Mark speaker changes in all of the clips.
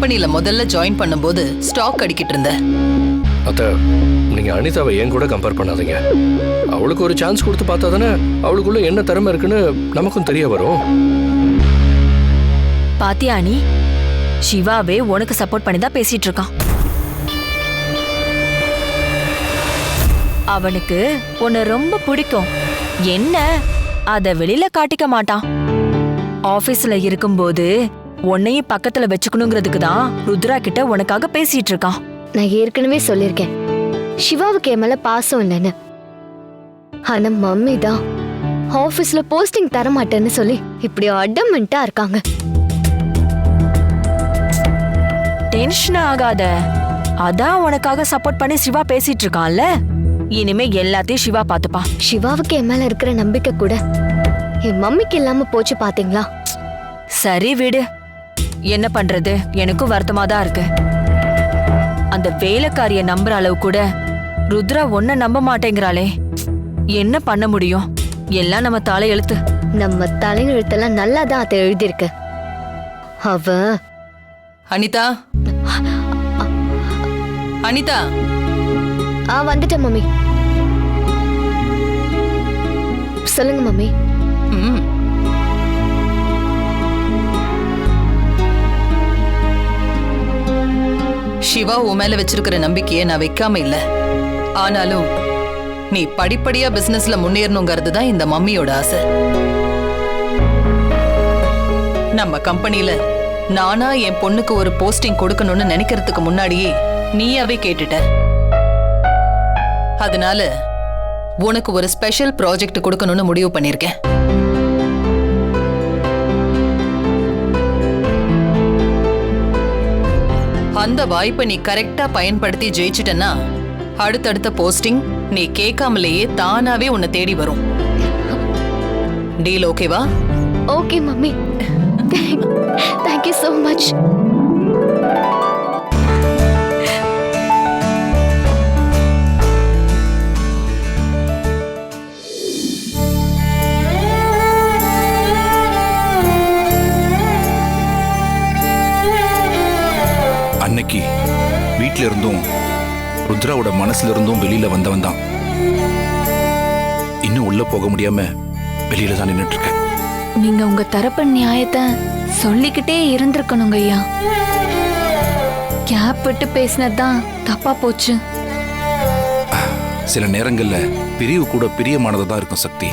Speaker 1: கம்பெனில முதல்ல ஜாயின் பண்ணும்போது ஸ்டாக் அடிக்கிட்டு இருந்த
Speaker 2: அத்த நீங்க அனிதாவை என் கூட கம்பேர் பண்ணாதீங்க. அவளுக்கு ஒரு சான்ஸ் கொடுத்து பார்த்தா தானே அவளுக்குள்ள என்ன திறமை இருக்குன்னு நமக்கும் தெரிய வரும்.
Speaker 3: பாத்தியா நீ சிவாவே உனக்கு சப்போர்ட் பண்ணி தான் பேசிட்டு இருக்கான். அவனுக்கு உன்னை ரொம்ப பிடிக்கும். என்ன? அத வெளியில காட்டிக்க மாட்டான். ஆபீஸ்ல இருக்கும்போது உன்னையும் பக்கத்துல வச்சுக்கணுங்கிறதுக்கு தான் ருத்ரா கிட்ட உனக்காக பேசிட்டு இருக்கான்.
Speaker 4: நான் ஏற்கனவே சொல்லியிருக்கேன். சிவாவுக்கு என் மேல பாசம் இல்லைன்னு. ஆனா மம்மி தான் ஆபீஸ்ல போஸ்டிங் தர மாட்டேன்னு சொல்லி இப்படி அடமெண்டா இருக்காங்க.
Speaker 3: டென்ஷன் ஆகாத. அதான் உனக்காக சப்போர்ட் பண்ணி சிவா பேசிட்டு இருக்கான்ல. இனிமே எல்லாத்தையும் சிவா பாத்துப்பான்
Speaker 4: சிவாவுக்கு என் மேல இருக்கிற நம்பிக்கை கூட என் மம்மிக்கு இல்லாம போச்சு பாத்தீங்களா?
Speaker 3: சரி விடு. என்ன பண்றது? எனக்கும் வருத்தமா தான் இருக்கு. அந்த வேலைக்காரிய நம்புற அளவு கூட ருத்ரா ஒன்ன நம்ப மாட்டேங்கிறாளே. என்ன பண்ண முடியும்? எல்லாம் நம்ம தலை எழுத்து
Speaker 4: நம்ம தலையெழுத்தெல்லாம் நல்லா தான் அதை எழுதியிருக்கு. அவ
Speaker 1: அனிதா? அனிதா?
Speaker 4: ஆ வந்துட்டேன் மம்மி. சொல்லுங்க மம்மி.
Speaker 1: ம். சிவா உன் மேல வச்சிருக்கிற நம்பிக்கையை நான் வைக்காம இல்ல. ஆனாலும் நீ படிப்படியா பிசினஸ்ல முன்னேறணுங்கிறது தான் இந்த மம்மியோட ஆசை. நம்ம கம்பெனில நானா என் பொண்ணுக்கு ஒரு போஸ்டிங் கொடுக்கணும்னு நினைக்கிறதுக்கு முன்னாடியே நீயாவே கேட்டுட்ட. அதனால உனக்கு ஒரு ஸ்பெஷல் ப்ராஜெக்ட் கொடுக்கணும்னு முடிவு பண்ணிருக்கேன். அந்த வாய்ப்பை நீ கரெக்டா பயன்படுத்தி ஜெயிச்சிட்டனா? அடுத்தடுத்த போஸ்டிங் நீ கேட்காமலேயே தானாவே உன்னை தேடி வரும். டீல் ஓகேவா
Speaker 4: okay mummy. Thank you so much
Speaker 5: வீட்ல இருந்தும் ருத்ராவோட மனசுல இருந்தும் வெளியில வந்தவன் தான். இன்னும் உள்ள போக முடியாம வெளியில தான் நின்னுட்டு இருக்கேன்
Speaker 6: நீங்க உங்க தரப்பு நியாயத்தை சொல்லிக்கிட்டே இருந்திருக்கணுங்க ஐயா. கேப் விட்டு பேசினதுதான் தப்பா போச்சு.
Speaker 5: சில நேரங்கள்ல பிரிவு கூட பிரியமானதா தான் இருக்கும் சக்தி.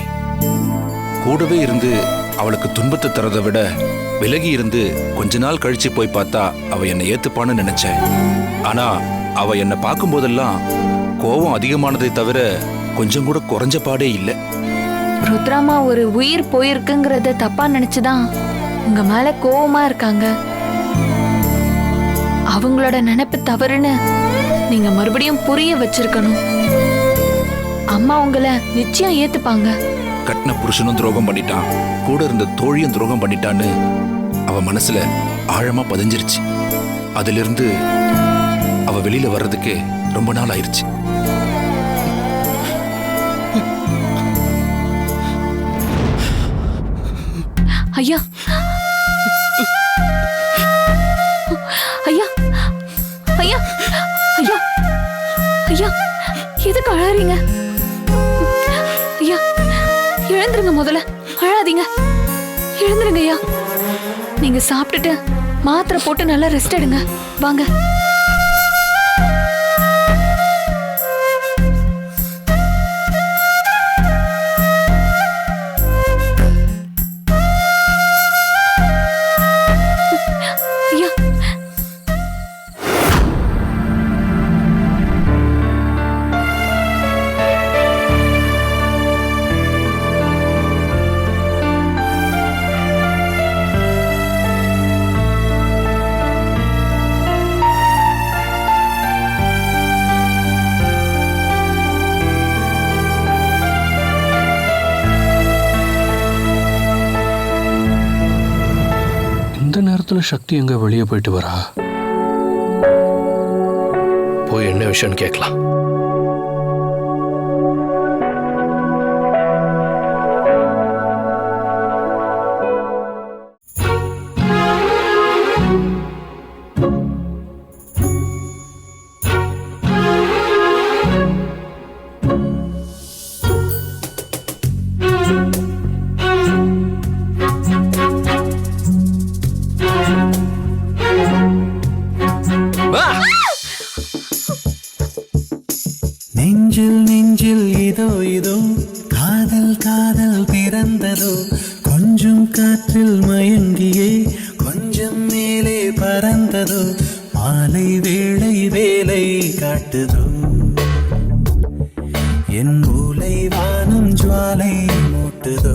Speaker 5: கூடவே இருந்து அவளுக்கு துன்பத்தை தரதை விட விலகி இருந்து கொஞ்ச நாள் கழிச்சு போய் பார்த்தா அவ என்னை ஏத்துப்பான்னு நினைச்சேன். ஆனா அவ என்னை பார்க்கும் போதெல்லாம் கோபம் அதிகமானதை தவிர கொஞ்சம் கூட குறைஞ்ச பாடே இல்லை.
Speaker 6: ருத்ராமா ஒரு உயிர் போயிருக்குங்கிறத தப்பா நினைச்சுதான் உங்க மேல கோவமா இருக்காங்க. அவங்களோட நினைப்பு தவறுன்னு நீங்க மறுபடியும் புரிய வச்சிருக்கணும். அம்மா உங்களை நிச்சயம் ஏத்துப்பாங்க.
Speaker 5: கட்டின புருஷனும் துரோகம் பண்ணிட்டான். கூட இருந்த தோழியும் துரோகம் பண்ணிட்டான்னு அவ மனசுல ஆழமா பதிஞ்சிருச்சு. அதிலிருந்து அவ வெளியில வர்றதுக்கு ரொம்ப நாள் ஆயிருச்சு.
Speaker 6: ஐயா. ஐயா. ஐயா. ஐயா. ஐயா. எதுக்கு அழறீங்க ஐயா எழுந்துருங்க முதல்ல. அழாதீங்க. எழுந்துருங்க ஐயா. நீங்க சாப்பிட்டுட்டு மாத்திரை போட்டு நல்லா ரெஸ்ட் எடுங்க. வாங்க.
Speaker 2: சக்தி எங்க வெளியே போயிட்டு வரா? போய் என்ன விஷயம்னு கேட்கலாம்.
Speaker 7: என் மூலை வானம் ஜுவாலை மூட்டுதோ.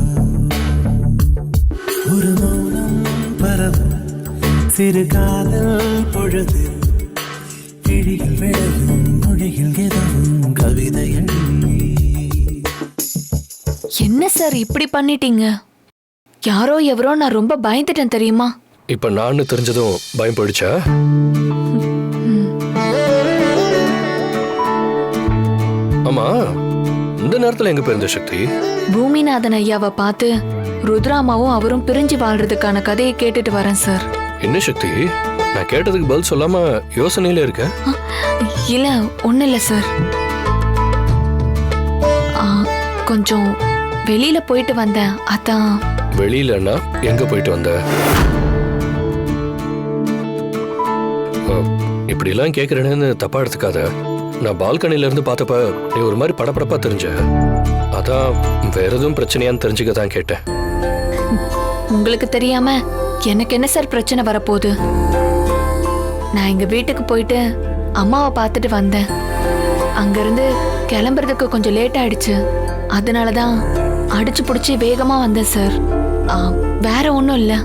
Speaker 7: ஒரு மௌனம் பரவும் சிறு காதல் பொழுது. விழிகள் விழவும் மொழிகள் எதவும் கவிதைகள்
Speaker 6: என்ன சார் இப்படி பண்ணிட்டீங்க? யாரோ எவரோ நான் ரொம்ப பயந்துட்டேன் தெரியுமா?
Speaker 2: இப்ப நான் தெரிஞ்சதும் பயம் போயிடுச்சா? ஆமா. இந்த நேரத்துல எங்க போயிருந்த சக்தி?
Speaker 6: பூமிநாதன் ஐயாவை பார்த்து ருத்ராமாவும் அவரும் பிரிஞ்சு வாழ்றதுக்கான கதையை கேட்டுட்டு வரேன் சார்.
Speaker 2: என்ன சக்தி? நான் கேட்டதுக்கு பதில் சொல்லாம யோசனையில இருக்க?
Speaker 6: ஆ, இல்ல ஒண்ணு இல்ல சார். ஆ, கொஞ்சம் வெளியில போயிட்டு வந்தேன். அதான்.
Speaker 2: வெளியிலன்னா எங்க போயிட்டு வந்த? இப்படிலாம் கேட்குறேன்னு தப்பா எடுத்துக்காத. நான் பால்கனில இருந்து பார்த்தப்ப நீ ஒரு மாதிரி படபடப்பா தெரிஞ்ச. அதான் வேற எதுவும் பிரச்சனையான்னு தெரிஞ்சுக்க தான் கேட்டேன்.
Speaker 6: உங்களுக்கு தெரியாம எனக்கு என்ன சார் பிரச்சனை வரப்போகுது? நான் எங்க வீட்டுக்கு போயிட்டு அம்மாவை பார்த்துட்டு வந்தேன். அங்கிருந்து கிளம்புறதுக்கு கொஞ்சம் லேட் ஆயிடுச்சு. அதனால தான் அடிச்சு பிடிச்சி வேகமா வந்தேன் சார். ஆ, வேற ஒன்றும் இல்லை.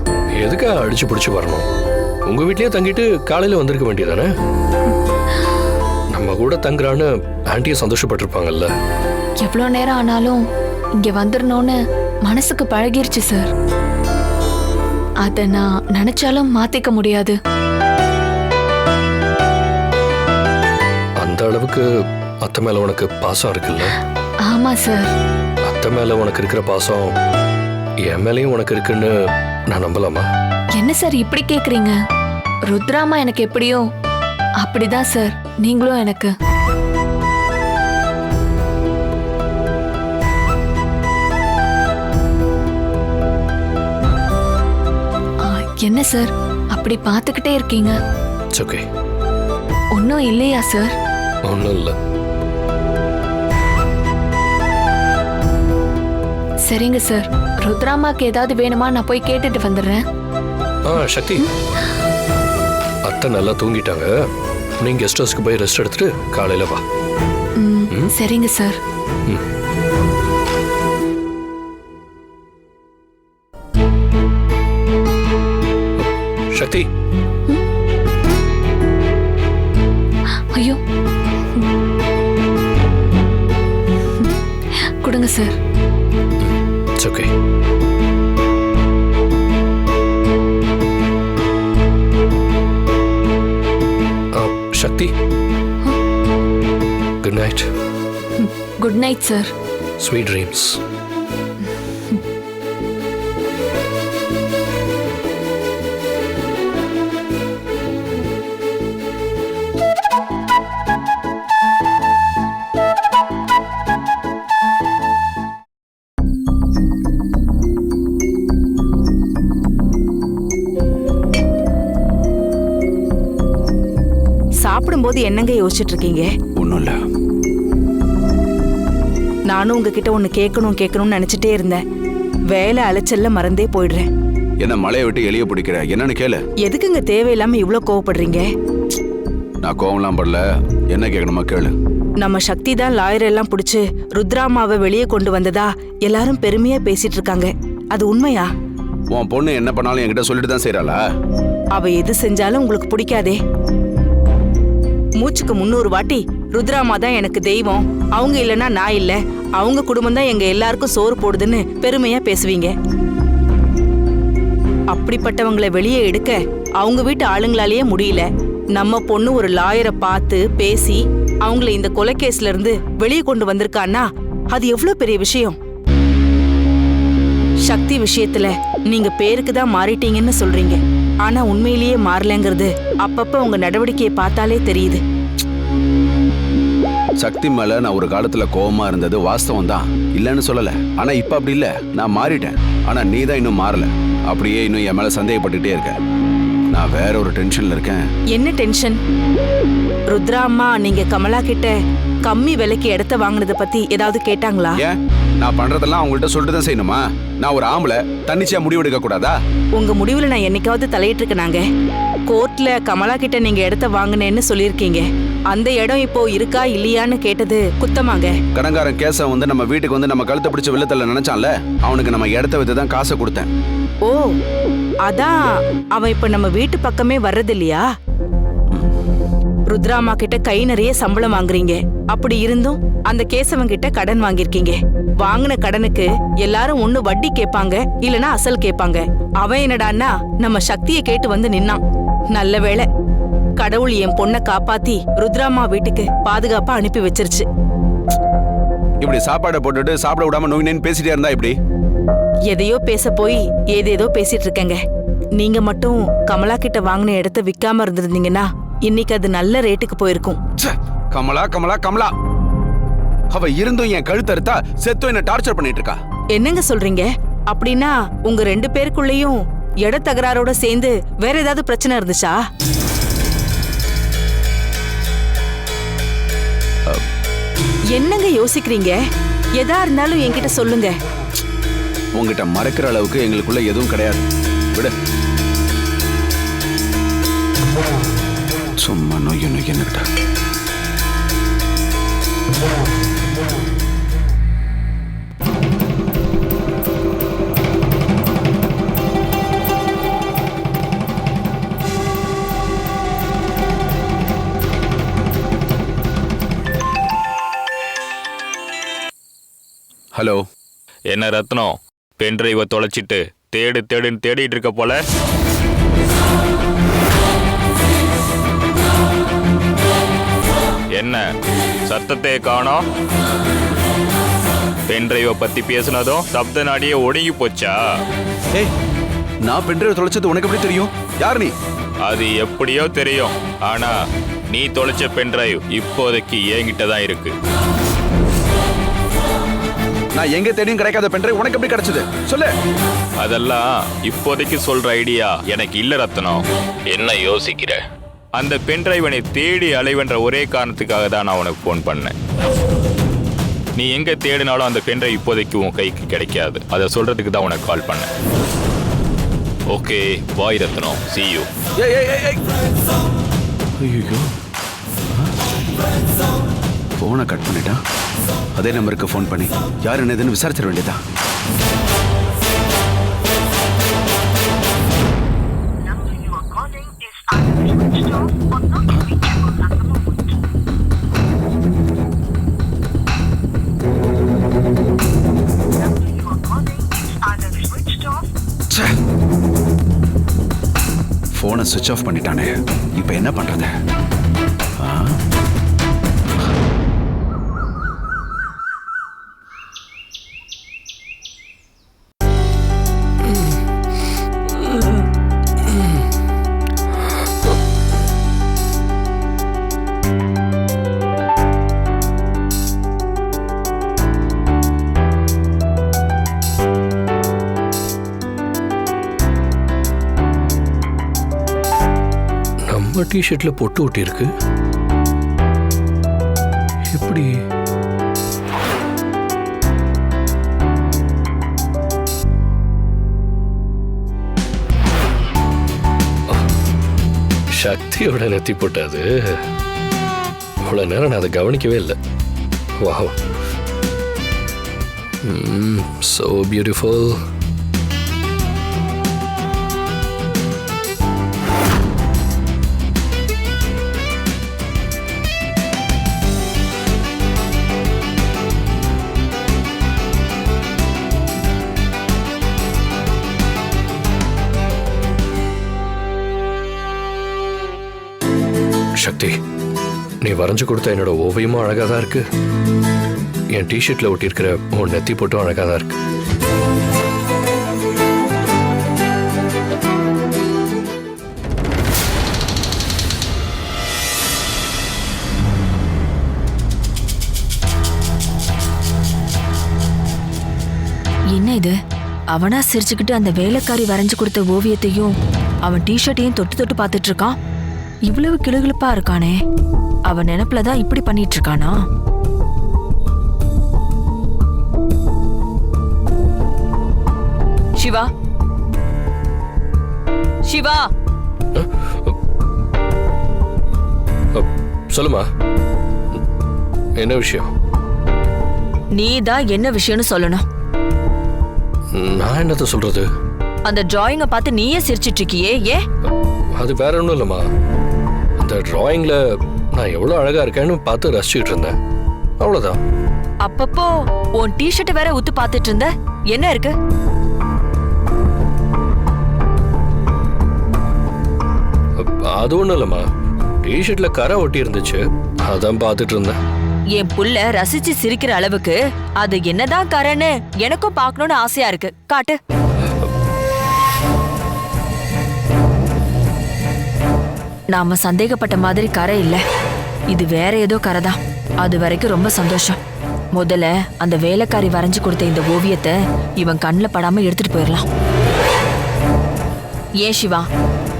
Speaker 2: எதுக்கா அடிச்சு பிடிச்சு வரணும்? உங்க வீட்லயே தங்கிட்டு காலையில வந்திருக்க வேண்டியதானே? நம்ம கூட தங்குறான்னு ஆண்டியை சந்தோஷப்பட்டிருப்பாங்கல்ல.
Speaker 6: எவ்வளோ நேரம் ஆனாலும் இங்க வந்துடணும்னு மனசுக்கு பழகிருச்சு சார் அதை நான் நினைச்சாலும் மாத்திக்க முடியாது.
Speaker 2: அந்த அளவுக்கு அத்தை மேல உனக்கு பாசம் இருக்குல்ல?
Speaker 6: ஆமா சார்
Speaker 2: அத்தை மேல உனக்கு இருக்கிற பாசம் என் மேலேயும் உனக்கு இருக்குன்னு நான் நம்பலாமா?
Speaker 6: என்ன சார் இப்படி கேக்குறீங்க? ருத்ராமா எனக்கு எப்படியோ அப்படிதான் சார். நீங்களும் எனக்கு. என்ன சார்? அப்படி பார்த்துக்கிட்டே இருக்கீங்க.
Speaker 2: ஓகே
Speaker 6: ஒன்றும் இல்லையா சார்?
Speaker 2: ஒன்றும் இல்லை.
Speaker 6: சரிங்க சார். ருத்ராமாக்கு ஏதாவது வேணுமா? நான் போய் கேட்டுட்டு வந்துடுறேன்.
Speaker 2: ஆ சக்தி. அத்தை நல்லா தூங்கிட்டாங்க. நீ கெஸ்ட் ஹவுஸ்க்கு போய் ரெஸ்ட் எடுத்துட்டு காலையில வா.
Speaker 6: சரிங்க sir
Speaker 2: Shakti. Good night
Speaker 6: sir.
Speaker 2: Sweet dreams
Speaker 8: சாப்பிடும்போது என்னங்க யோசிச்சுட்டு இருக்கீங்க?
Speaker 5: ஒன்றும் இல்லை.
Speaker 8: நானும் உங்ககிட்ட ஒன்னு கேட்கணும் கேட்கணும்னு நினைச்சிட்டே இருந்தேன். வேலை அலைச்சல்ல மறந்தே போயிடுறேன்.
Speaker 9: என்ன மலையை விட்டு எளிய பிடிக்கிற? என்னன்னு கேளு.
Speaker 8: எதுக்குங்க தேவையில்லாம இவ்ளோ கோவப்படுறீங்க?
Speaker 9: நான் கோவம்லாம் படல. என்ன கேட்கணுமா கேளு.
Speaker 8: நம்ம சக்தி தான் லாயர் எல்லாம் புடிச்சு ருத்ராமாவை வெளியே கொண்டு வந்ததா? எல்லாரும் பெருமையா பேசிட்டு இருக்காங்க. அது உண்மையா?
Speaker 9: உன் பொண்ணு என்ன பண்ணாலும் என்கிட்ட சொல்லிட்டு தான் செய்றாளா?
Speaker 8: அவ எது செஞ்சாலும் உங்களுக்கு பிடிக்காதே. மூச்சுக்கு முன்னூறு வாட்டி ருத்ராமா தான் எனக்கு தெய்வம். அவங்க இல்லைன்னா நான் இல்லை. அவங்க குடும்பம் தான் எங்க எல்லாருக்கும் சோறு போடுதுன்னு பெருமையா பேசுவீங்க. அப்படிப்பட்டவங்களை வெளியே எடுக்க அவங்க வீட்டு ஆளுங்களாலேயே முடியல. நம்ம பொண்ணு ஒரு லாயரை பார்த்து பேசி அவங்கள இந்த கொலைகேஸ்ல இருந்து வெளியே கொண்டு வந்திருக்கான்னா அது எவ்வளவு பெரிய விஷயம்? சக்தி விஷயத்துல நீங்க பேருக்கு தான் மாறிட்டீங்கன்னு சொல்றீங்க. ஆனா உண்மையிலேயே மாறலங்கிறது அப்பப்ப உங்க நடவடிக்கையை பார்த்தாலே தெரியுது.
Speaker 9: சக்தி மேல நான் ஒரு காலத்துல கோவமா இருந்தது வாஸ்தவம் தான் இல்லைன்னு சொல்லல. ஆனா இப்ப அப்படி இல்ல. நான் மாறிட்டேன். ஆனா நீ தான் இன்னும் மாறல. அப்படியே இன்னும் என் மேல சந்தேகப்பட்டுட்டே இருக்க. நான் வேற ஒரு டென்ஷன்ல இருக்கேன்.
Speaker 8: என்ன டென்ஷன் ருத்ரா அம்மா நீங்க கமலா கிட்ட கம்மி விலைக்கு இடத்த வாங்குனத பத்தி ஏதாவது கேட்டாங்களா?
Speaker 9: நான் பண்றதெல்லாம் அவங்கள்ட்ட சொல்லிட்டு தான் செய்யணுமா? நான் ஒரு ஆம்பளை தன்னிச்சையா முடிவெடுக்க கூடாதா?
Speaker 8: உங்க முடிவுல நான் என்னைக்காவது தலையிட்டு நாங்க கோர்ட்ல கமலா கிட்ட நீங்க இடத்த வாங்குனேன்னு சொல்லியிருக்கீங்க. அந்த இடம் இப்போ இருக்கா இல்லையான்னு கேட்டது குத்தமாங்க.
Speaker 9: கடங்காரன் கேச வந்து நம்ம வீட்டுக்கு வந்து நம்ம கழுத்தை பிடிச்ச வெள்ளத்துல நினைச்சான்ல அவனுக்கு நம்ம இடத்த வித்து தான் காசை கொடுத்தேன்.
Speaker 8: ஓ அதான் அவன் இப்ப நம்ம வீட்டு பக்கமே வர்றது இல்லையா ருத்ராமா கிட்ட கை நிறைய சம்பளம் வாங்குறீங்க. அப்படி இருந்தும் அந்த கேசவன் கிட்ட கடன் வாங்கியிருக்கீங்க. வாங்கின கடனுக்கு எல்லாரும் ஒண்ணு வட்டி கேட்பாங்க இல்லனா அசல் கேட்பாங்க. அவன் என்னடான்னா நம்ம சக்தியை கேட்டு வந்து நின்னான். நல்ல வேளை கடவுள் என் பொண்ணை காப்பாத்தி ருத்ராமா வீட்டுக்கு பாதுகாப்பா அனுப்பி வச்சிருச்சு.
Speaker 9: இப்படி சாப்பாடை போட்டுட்டு சாப்பிட விடாம நோய் நோயின்னு பேசிட்டே இருந்தா இப்படி
Speaker 8: எதையோ பேச போய் ஏதேதோ பேசிட்டு இருக்கேங்க. நீங்க மட்டும் கமலா கிட்ட வாங்கின இடத்த விக்காம இருந்திருந்தீங்கன்னா இன்னைக்கு அது நல்ல ரேட்டுக்கு போயிருக்கும்.
Speaker 9: கமலா கமலா கமலா. அவ இருந்தும் என் கழுத்தறுத்தா செத்தும் என்ன டார்ச்சர் பண்ணிட்டு இருக்கா?
Speaker 8: என்னங்க சொல்றீங்க? அப்படின்னா உங்க ரெண்டு பேருக்குள்ளேயும் இடத்தகராறோட சேர்ந்து வேற ஏதாவது பிரச்சனை இருந்துச்சா? என்னங்க யோசிக்கிறீங்க? எதா இருந்தாலும் என்கிட்ட சொல்லுங்க.
Speaker 9: உங்ககிட்ட மறக்கிற அளவுக்கு எங்களுக்குள்ள எதுவும் கிடையாது. விட. சும்மா நொய்ய நொய்யன்னுக்கிட்ட ஹலோ.
Speaker 10: என்ன ரத்னம்? பென் டிரைவை தொலைச்சிட்டு தேடு தேடுன்னு தேடிட்டு இருக்க போல? என்ன? சத்தத்தை காணோம்? பென் டிரைவை பத்தி பேசுனதும் சப்த நாடியே ஒடுங்கி போச்சா?
Speaker 9: ஏய் நான் பென்ட்ரைவ் தொலைச்சது உனக்கு எப்படி தெரியும்? யார் நீ?
Speaker 10: அது எப்படியோ தெரியும். ஆனா நீ தொலைச்ச பென் டிரைவ் இப்போதைக்கு என்கிட்ட தான் இருக்கு.
Speaker 9: நான் எங்க தேடியும் கிடைக்காத பென்ட்ரைவ் உனக்கு எப்படி கிடைச்சது? சொல்லு.
Speaker 10: அதெல்லாம் இப்போதைக்கு சொல்ற ஐடியா எனக்கு இல்ல ரத்னம் என்ன யோசிக்கிற? அந்த பென் டிரைவனை தேடி அலைவென்ற ஒரே காரணத்துக்காக தான் நான் உனக்கு ஃபோன் பண்ணேன். நீ எங்க தேடினாலும் அந்த பென் டிரைவ் இப்போதைக்கு உன் கைக்கு கிடைக்காது. அதை சொல்றதுக்கு தான் உனக்கு கால் பண்ணேன். ஓகே பாய் ரத்னம்
Speaker 9: ஏய் ஏய் ஐயோ ஃபோனை கட் பண்ணிட்டான் அதே நம்பருக்கு ஃபோன் பண்ணி யார் என்னதுன்னு விசாரிச்சிட வேண்டியதா? ஃபோனை சுவிட்ச் ஆஃப் பண்ணிட்டானே. இப்போ என்ன பண்ணுறது ஆ?
Speaker 2: நம்ம டிஷர்ட்ல பொட்டு ஒட்டியிருக்கு. எப்படி? சக்தியோட நெத்தி போட்டாது. இவ்வளோ நேரம் நான் அதை கவனிக்கவே இல்லை. வாவ். So beautiful Shakti. நீ வரைஞ்சு கொடுத்த என்னோட ஓவியமும் அழகாக தான் இருக்கு. என் டிஷர்ட்ல ஒட்டியிருக்கிற உன் நெத்தி போட்டும் அழகாக தான் இருக்கு.
Speaker 3: என்ன இது? அவனா சிரிச்சுக்கிட்டு அந்த வேலைக்காரி வரைஞ்சு கொடுத்த ஓவியத்தையும் அவன் டிஷர்ட்டையும் தொட்டு தொட்டு பார்த்துட்டு இருக்கான்? இவ்வளவு கிளுகிழப்பா இருக்கானே. அவன் நினப்புல தான் இப்படி பண்ணிட்டு இருக்கானா சிவா.
Speaker 2: சிவா சொல்லுமா. என்ன விஷயம்?
Speaker 3: நீ தான் என்ன விஷயம்னு சொல்லணும்.
Speaker 2: நான் என்னத்த சொல்றது?
Speaker 3: அந்த டிராயிங்கை பார்த்து நீயே சிரிச்சிட்டு இருக்கியே ஏ
Speaker 2: அது வேற ஒன்றும் இல்லைம்மா. அந்த டிராயிங்ல நான் எவ்வளோ அழகா இருக்கேன்னு பார்த்து ரசிச்சுட்டு இருந்தேன். அவ்வளோதான்
Speaker 3: அப்பப்போ உன் டிஷர்ட் வேற உத்து பார்த்துட்டு இருந்த? என்ன இருக்கு?
Speaker 2: அது ஒன்றும் இல்லைம்மா. டிஷர்ட்ல கரை ஒட்டி இருந்துச்சு. அதான் பார்த்துட்டு இருந்தேன்.
Speaker 3: என் புள்ள ரசிச்சு சிரிக்கிற அளவுக்கு அது என்னதான் கரன்னு எனக்கும் பார்க்கணும்னு ஆசையா இருக்கு. காட்டு. நாம சந்தேகப்பட்ட மாதிரி கரை இல்ல. இது வேற ஏதோ கரை தான். அது வரைக்கும் ரொம்ப சந்தோஷம். முதல்ல அந்த வேலைக்காரி வரைஞ்சு கொடுத்த இந்த ஓவியத்தை இவன் கண்ணில் படாம எடுத்துட்டு போயிடலாம் ஏன் சிவா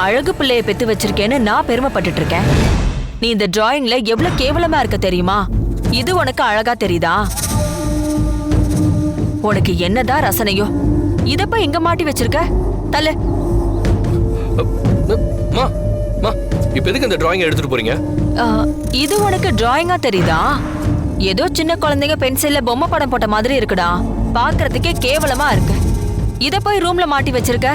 Speaker 3: அழகு பிள்ளைய பெத்து வச்சிருக்கேன்னு நான் பெருமைப்பட்டுட்டு இருக்கேன் நீ இந்த டிராயிங்ல எவ்வளவு கேவலமா இருக்க தெரியுமா? இது உனக்கு அழகா தெரியுதா? உனக்கு என்னதான் ரசனையோ? இதப்ப எங்க மாட்டி வச்சிருக்க? தலை
Speaker 2: இப்போ எதுக்கு அந்த டிராயிங் எடுத்துட்டு போறீங்க?
Speaker 3: இது உனக்கு டிராயிங்கா தெரியுதா? ஏதோ சின்ன குழந்தைங்க பென்சில்ல பொம்மை படம் போட்ட மாதிரி இருக்குடா. பாக்குறதுக்கே கேவலமா இருக்கு. இத போய் ரூம்ல மாட்டி வச்சிருக்க?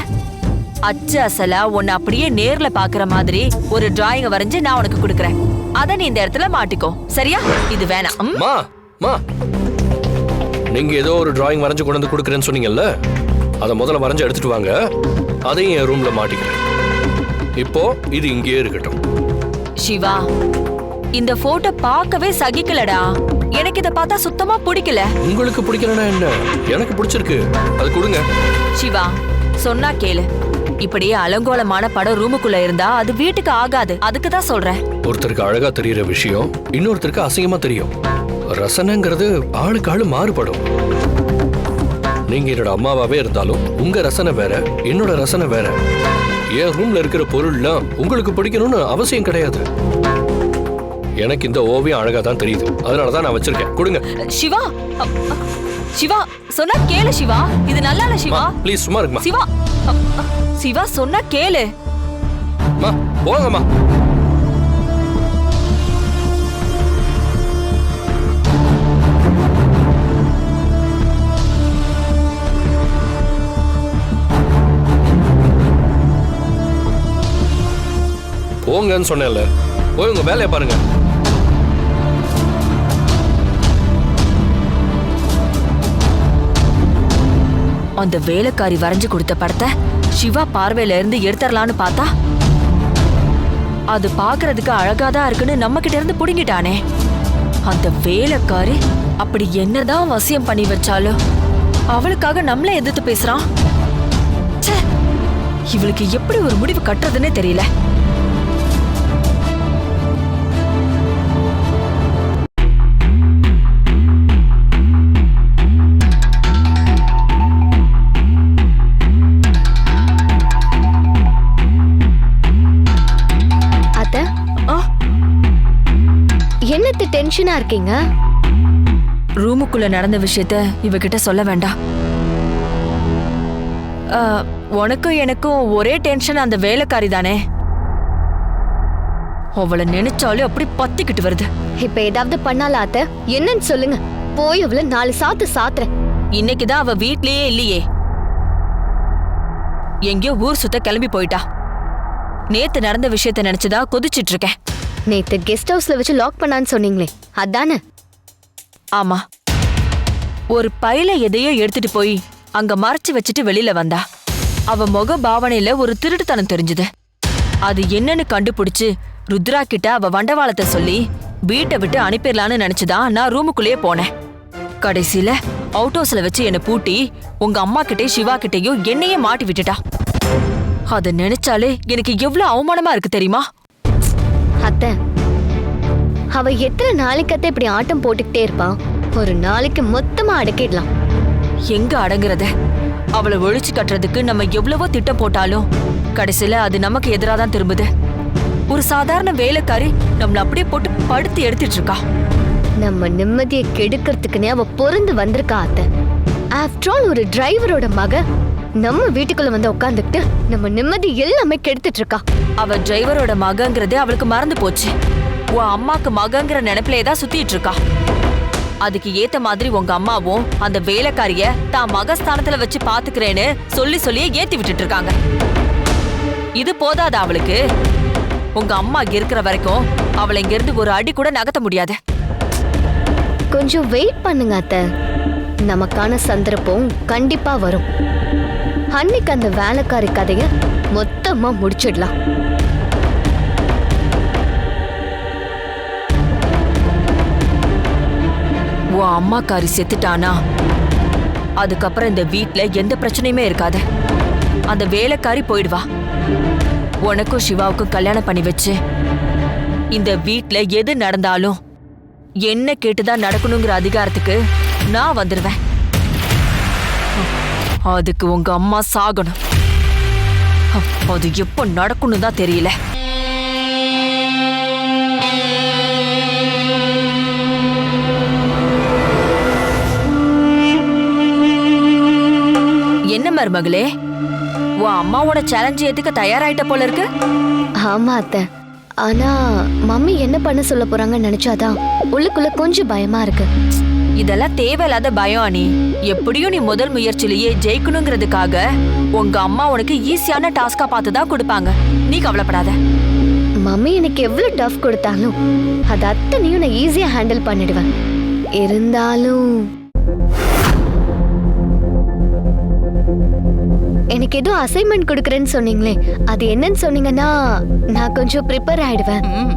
Speaker 3: அச்சு அசலா உன்னை அப்படியே நேர்ல பாக்குற மாதிரி ஒரு டிராயிங்க வரைஞ்சு நான் உனக்கு கொடுக்கறேன். அத நீ இந்த இடத்துல மாட்டிக்கோ. சரியா? இது வேணாம்? மா?
Speaker 2: மா நீங்க ஏதோ ஒரு டிராயிங் வரைஞ்சு கொண்டு வந்து கொடுக்குறேன்னு சொன்னீங்கல்ல? அதை முதல்ல வரைஞ்சு எடுத்துட்டு வாங்க. அதையும் என் ரூம்ல மாட்டிக்கிறேன். இப்போ இது இங்கேயே இருக்கட்டும்.
Speaker 3: சிவா இந்த போட்டோ பார்க்கவே சகிக்கலடா. எனக்கு இத பார்த்தா சுத்தமா பிடிக்கல.
Speaker 2: உங்களுக்கு பிடிக்கலன்னா என்ன? எனக்கு பிடிச்சிருக்கு. அது கொடுங்க.
Speaker 3: சிவா சொன்னா கேளு. இப்படியே அலங்கோலமான படம் ரூமுக்குள்ள இருந்தா அது வீட்டுக்கு ஆகாது. அதுக்கு தான் சொல்றேன்.
Speaker 2: ஒருத்தருக்கு அழகா தெரியிற விஷயம் இன்னொருத்தருக்கு அசிங்கமா தெரியும். ரசனைங்கிறது ஆளுக்கு ஆளு மாறுபடும். நீங்க என்னோட அம்மாவாவே இருந்தாலும் உங்க ரசனை வேற என்னோட ரசனை வேற. என் ரூம்ல இருக்கிற பொருள்லாம் உங்களுக்கு பிடிக்கணும்னு அவசியம் கிடையாது. எனக்கு இந்த ஓவியம் அழகா தான் தெரியுது. அதனால தான் நான் வச்சிருக்கேன். கொடுங்க.
Speaker 3: சிவா சிவா சொன்னா கேளு சிவா. இது நல்லா இல்ல சிவா?
Speaker 2: ப்ளீஸ் சும்மா இருக்குமா
Speaker 3: சிவா சிவா சொன்னா கேளு.
Speaker 2: போங்கம்மா. போங்கன்னு சொன்னேன்ல. போய் உங்க வேலையை பாருங்க.
Speaker 3: அந்த வேலைக்காரி வரைஞ்சு கொடுத்த படத்தை சிவா பார்வையில இருந்து எடுத்துடலான்னு பார்த்தா? அது பாக்குறதுக்கு அழகாதான் இருக்குன்னு நம்ம கிட்ட இருந்து புடுங்கிட்டானே. அந்த வேலைக்காரி அப்படி என்னதான் வசியம் பண்ணி வச்சாலும் அவளுக்காக நம்மள எதிர்த்து பேசுறான். இவளுக்கு எப்படி ஒரு முடிவு கட்டுறதுன்னே தெரியல.
Speaker 4: டென்ஷனா இருக்கீங்க?
Speaker 3: ரூமுக்குள்ள நடந்த விஷயத்த இவகிட்ட சொல்ல வேண்டாம். உனக்கும் எனக்கும் ஒரே டென்ஷன் அந்த வேலைக்காரி தானே? அவளை நினைச்சாலே அப்படி பத்திக்கிட்டு வருது.
Speaker 4: இப்ப ஏதாவது பண்ணால அத்த? என்னன்னு சொல்லுங்க. போய் அவள நாலு சாத்து சாத்துறேன்.
Speaker 3: இன்னைக்குதான் அவ வீட்லயே இல்லையே. எங்கேயோ ஊர் சுத்த கிளம்பி போயிட்டா. நேத்து நடந்த விஷயத்த நினைச்சுதா கொதிச்சிட்டு இருக்கேன்.
Speaker 4: நேத்து கெஸ்ட் ஹவுஸ்ல வச்சு லாக் பண்ணான்னு சொன்னீங்களே. அதானே?
Speaker 3: ஆமா. ஒரு பையில எதையோ எடுத்துட்டு போய் அங்க மறைச்சு வச்சுட்டு வெளியில வந்தா. அவ முக பாவனையில ஒரு திருட்டுத்தனம் தெரிஞ்சுது. அது என்னன்னு கண்டுபிடிச்சு ருத்ரா கிட்ட அவ வண்டவாளத்தை சொல்லி வீட்டை விட்டு அனுப்பிடலான்னு நினைச்சுதான் நான் ரூமுக்குள்ளேயே போனேன். கடைசியில அவுட் ஹவுஸ்ல வச்சு என்னை பூட்டி உங்க அம்மா கிட்டயும் சிவா கிட்டயும் என்னையே மாட்டி விட்டுட்டா. அத நினைச்சாலே எனக்கு எவ்வளவு அவமானமா இருக்கு தெரியுமா?
Speaker 4: அத்த அவ எத்தனை நாளைக்கு அத்தை இப்படி ஆட்டம் போட்டுக்கிட்டே இருப்பா? ஒரு நாளைக்கு மொத்தமா அடக்கிடலாம்.
Speaker 3: எங்க அடங்குறது? அவளை ஒழிச்சு கட்டுறதுக்கு நம்ம எவ்வளவோ திட்டம் போட்டாலும் கடைசியில அது நமக்கு எதிராக தான் திரும்புது. ஒரு சாதாரண வேலைக்காரி நம்மள அப்படியே போட்டு படுத்து எடுத்துட்டு இருக்கா
Speaker 4: நம்ம நிம்மதியை கெடுக்கிறதுக்குன்னே அவ பொருந்து வந்திருக்கா அத்த. ஆஃப்டர் ஆல் ஒரு டிரைவரோட மக நம்ம வீட்டுக்குள்ள வந்து உட்காந்துக்கிட்டு நம்ம நிம்மதி எல்லாமே கெடுத்துட்டு இருக்கா
Speaker 3: அவ டிரைவரோட மகங்கிறது அவளுக்கு மறந்து போச்சு. உன் அம்மாக்கு மகங்கிற நினைப்பிலே தான் சுத்திட்டு இருக்கா? அதுக்கு ஏத்த மாதிரி உங்க அம்மாவும் அந்த வேலைக்காரிய தான் மகஸ்தானத்துல வச்சு பாத்துக்கிறேன்னு சொல்லி சொல்லியே ஏத்தி விட்டுட்டு இருக்காங்க. இது போதாதா அவளுக்கு? உங்க அம்மா இருக்கிற வரைக்கும் அவளை இங்க இருந்து ஒரு அடி கூட நகர்த்த முடியாது.
Speaker 4: கொஞ்சம் வெயிட் பண்ணுங்க அத்தை. நமக்கான சந்தர்ப்பம் கண்டிப்பா வரும். அன்னைக்கு அந்த வேலைக்காரி கதைய மொத்தமா முடிச்சிடலாம்.
Speaker 3: உன் அம்மாக்காரி செத்துட்டானா? அதுக்கப்புறம் இந்த வீட்ல எந்த பிரச்சனையுமே இருக்காது. அந்த வேலைக்காரி போயிடுவா. உனக்கும் சிவாவுக்கும் கல்யாணம் பண்ணி வச்சு இந்த வீட்ல எது நடந்தாலும் என்ன கேட்டுதான் நடக்கணுங்கிற அதிகாரத்துக்கு நான் வந்துடுவேன் அதுக்கு உங்க அம்மா சாகணும். அது எப்போ நடக்கணும் தான் தெரியல. மருமகளே உன் அம்மாவோட சேலஞ்சு ஏத்துக்க தயாராயிட்ட போல இருக்கு.
Speaker 4: ஆமா அத்தை. ஆனா மம்மி என்ன பண்ண சொல்ல போறாங்கன்னு நினைச்சாதான் உள்ளுக்குள்ள கொஞ்சம் பயமா இருக்கு.
Speaker 3: இதெல்லாம் தேவையில்லாத பயம் அனி. எப்படியும் நீ முதல் முயற்சியிலேயே ஜெயிக்கணுங்கிறதுக்காக உங்க அம்மா உனக்கு ஈஸியான டாஸ்கா பார்த்து தான் கொடுப்பாங்க. நீ கவலைப்படாத.
Speaker 4: மம்மி எனக்கு எவ்வளவு டஃப் கொடுத்தாலும் அது அத்தனையும் நான் ஈஸியா ஹேண்டில் பண்ணிடுவேன். இருந்தாலும் எனக்கு ஏதோ அசைன்மெண்ட் கொடுக்குறேன்னு சொன்னீங்களே அது என்னன்னு சொன்னீங்கன்னா நான் கொஞ்சம் ப்ரிப்பேர் ஆயிடுவேன்.
Speaker 1: ம்.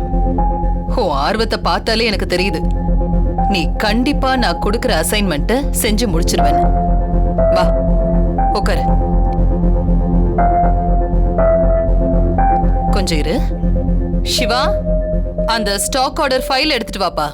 Speaker 1: உன் ஆர்வத்தை பார்த்தாலே எனக்கு தெரியுது. நீ கண்டிப்பா நான் கொடுக்குற அசைன்மெண்ட்டை செஞ்சு முடிச்சிருவேன் வா உட்காரு கொஞ்சம் இரு. சிவா அந்த ஸ்டாக் ஆர்டர் ஃபைல் எடுத்துட்டு வாப்பா.